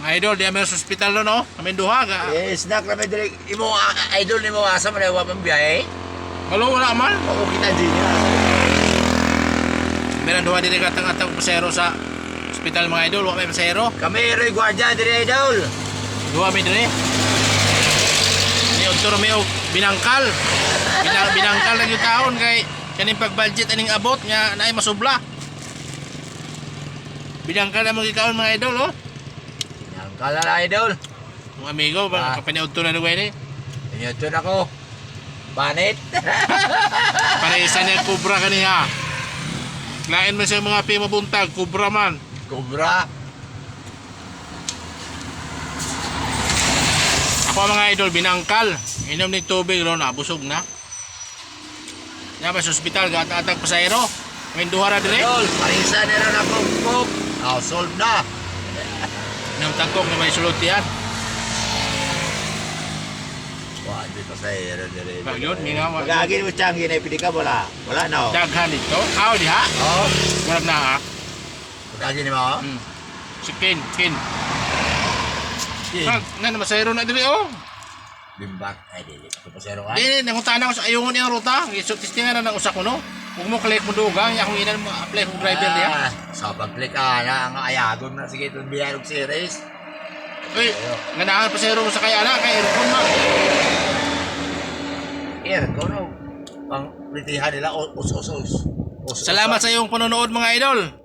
Mga idol, di kami sa hospital no, no? Kami duha ga. Eh, snack na direct. Imo, ah, idol ni mo asa mo na wapang biyahe. Halo, wala man. Ako kita din niya. Meron duha diri katang-atang pasero sa hospital mga idol, wala may pasero. Kami, Roy Guardia, dire idol. Duha mi diri. Ni Otto Romeo binangkal. Binang, binangkal lang yung taon kay kaning pag-budget aning abot nga naay masubla. Binangkal na mga kaon mga idol, oh. Yang kalala idol. Mga amigo, Ah. ah. kapaniod to na lugar ni. Inyotun ako. Banit. Paresa niya kubra kaniya. Lain man siya mga pi mabuntag, kubra man. Cobra. Ako mga idol, binangkal. Inom ng tubig ron, nabusog na. Ba sa ospital, gata-atag pasayro. May duha ra dire. Idol, parisa na rin ako. Oh, solve na. Nang tangkok na may sulot yan. Wah, di pa sa ero dire. Mingaw, wag- Magagin mo siyang ginay, pili ka wala. Wala na. oh. Daghan ito. Aw, di ha? Oh, Warap na ha? magagin mo. Hmm. Si Ken, Ken. Kin. Pag, na masayro na dire, oh. Bimbak. Ay, di. Ako pa zero ka. Di, nanguntahan ako sa ayungon niyang ruta. So, testingan na ng usak ko, no? Huwag mo kalik mo dugang, akong inan mo apply kong driver niya. Ah, Sa pag-click ka na, ang ayagon na sige itong biyarong series. Uy, nga naan pasayro mo sa kaya na, kay aircon man. Aircon, oh. Pang pritihan nila. Os, Salamat sa iyong panonood mga idol.